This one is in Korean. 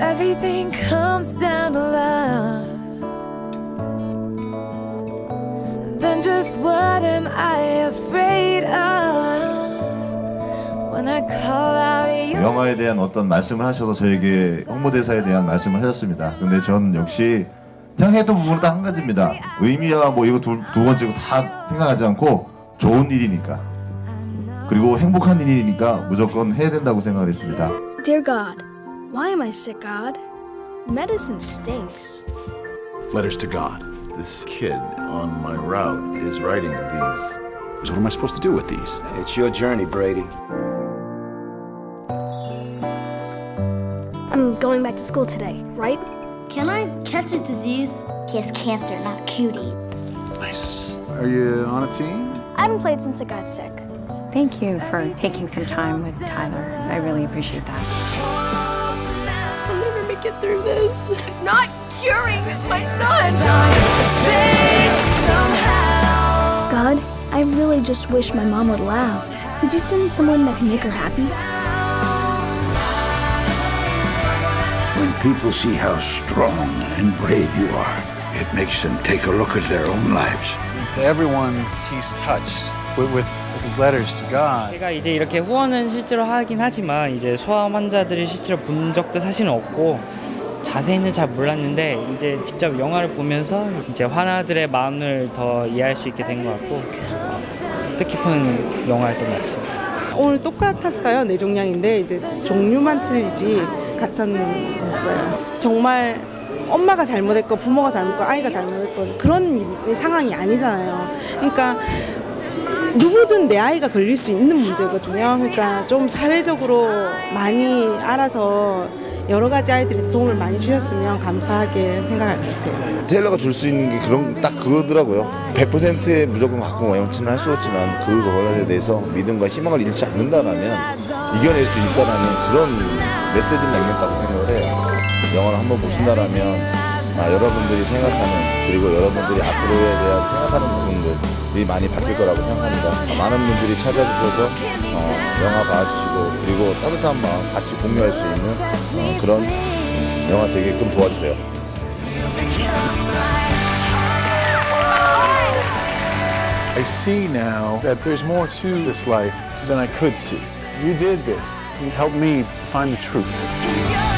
everything comes down to love, then just what am I afraid of when I call out your 영화에 대한 어떤 말씀을 하셔서 저에게 홍보대사에 대한 말씀을 하셨습니다. 근데 저는 역시 생각했던 부분은 딱 한 가지입니다. 의미와 뭐 이거 두, 두 번째 거다 생각하지 않고 좋은 일이니까 그리고 행복한 일이니까 무조건 해야 된다고 생각을 했습니다. Dear God, why am I sick, God? Medicine stinks. Letters to God. This kid on my route is writing these. So what am I supposed to do with these? It's your journey, Brady. I'm going back to school today, right? Can I catch his disease? He has cancer, not cutie. Nice. Are you on a team? I haven't played since I got sick. Thank you for taking some time with Tyler. I really appreciate that. I'll never make it through this. It's not curing my son. God, I really just wish my mom would laugh. Could you send me someone that can make her happy? When people see how strong and brave you are, it makes them take a look at their own lives. And to everyone he's touched with, with, with his letters to God. 제가 이제 이렇게 후원은 실제로 하긴 하지만 이제 소아암 환자들을 실제로 본 적도 사실은 없고 자세히는 잘 몰랐는데 이제 직접 영화를 보면서 이제 환아들의 마음을 더 이해할 수 있게 된 것 같고 뜻깊은 영화였던 것 같습니다. 오늘 똑같았어요. 네 종량인데 이제 종류만 틀리지 같은 거였어요. 정말 엄마가 잘못했고 부모가 잘못했고 아이가 잘못했고 그런 일- 상황이 아니잖아요. 그러니까 누구든 내 아이가 걸릴 수 있는 문제거든요. 그러니까 좀 사회적으로 많이 알아서 여러 가지 아이들이 도움을 많이 주셨으면 감사하게 생각할 것 같아요. 테일러가 줄 수 있는 게 그런 딱 그거더라고요. 100%의 무조건 갖고 영치는 할 수 없지만 그거에 대해서 믿음과 희망을 잃지 않는다라면 이겨낼 수 있다라는 그런 메시지를 남겼다고 생각을 해요. 영화를 한번 보신다라면 아, 여러분들이 생각하는 그리고 여러분들이 앞으로에 대한 생각하는 부분들이 많이 바뀔 거라고 생각합니다. 아, 많은 분들이 찾아주셔서 어, 영화 봐주시고 그리고 따뜻한 마음 같이 공유할 수 있는 어, 그런 영화 되게끔 도와주세요. I see now that there's more to this life than I could see. You did this. You helped me find the truth.